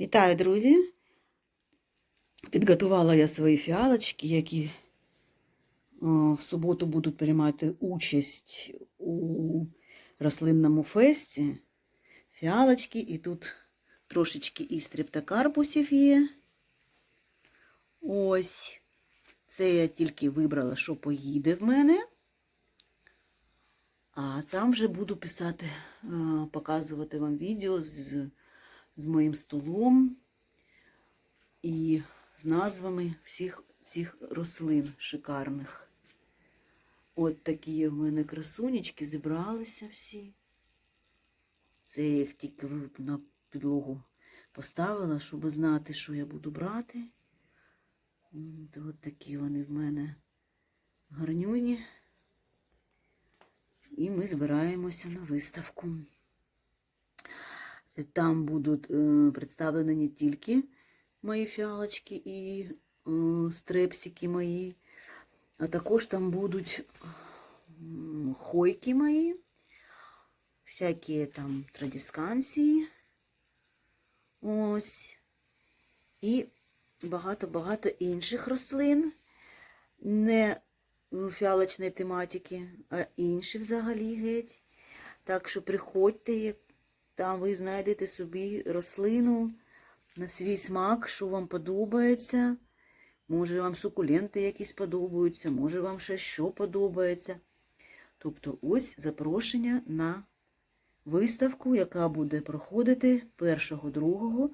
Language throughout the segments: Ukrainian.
Вітаю, друзі! Підготувала я свої фіалочки, які в суботу будуть приймати участь у рослинному фесті. Фіалочки, і тут трошечки і стрептокарпусів є. Ось. Це я тільки вибрала, що поїде в мене. А там вже буду писати, е, показувати вам відео з, з моїм столом і з назвами всіх цих рослин шикарних. От такі в мене красунечки зібралися всі. Це я їх тільки на підлогу поставила, щоб знати, що я буду брати. От, такі вони в мене гарнюні. І ми збираємося на виставку. Там будуть е, представлені не тільки мої фіалочки і е, стрепсики мої, а також там будуть хойки мої, всякі там традискансії. Ось. І багато-багато інших рослин. Не фіалочної тематики, а інші взагалі геть. Так що приходьте, як там ви знайдете собі рослину на свій смак, що вам подобається. Може, вам сукуленти якісь подобаються, може, вам ще що подобається. Тобто, ось запрошення на виставку, яка буде проходити 1-2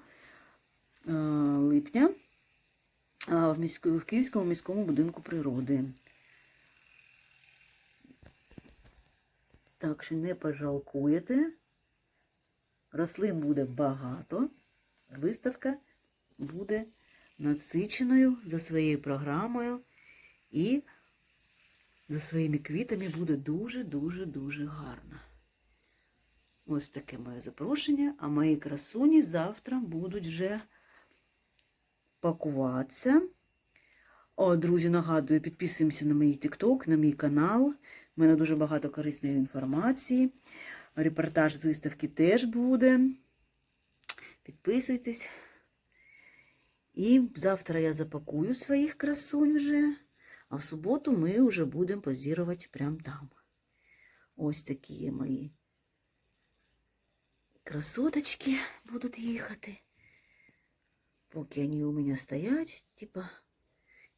липня в, міську, в Київському міському будинку природи. Так що не пожалкуєте. Рослин буде багато. Виставка буде насиченою за своєю програмою і за своїми квітами буде дуже-дуже-дуже гарна. Ось таке моє запрошення. А мої красуні завтра будуть вже пакуватися. О, друзі, нагадую, підписуємося на мій TikTok, на мій канал. У мене дуже багато корисної інформації. Репортаж з виставки теж буде. Підписуйтесь. І завтра я запакую своїх красунь вже, а в суботу ми вже будемо позірувати прямо там. Ось такі мої красоточки будуть їхати. Поки вони у мене стоять, типа,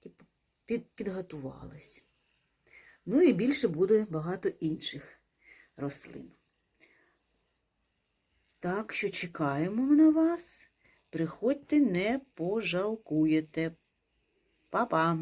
типа під, підготувались. Ну і більше буде багато інших рослин. Так що чекаємо на вас. Приходьте, не пожалкуєте. Па-па!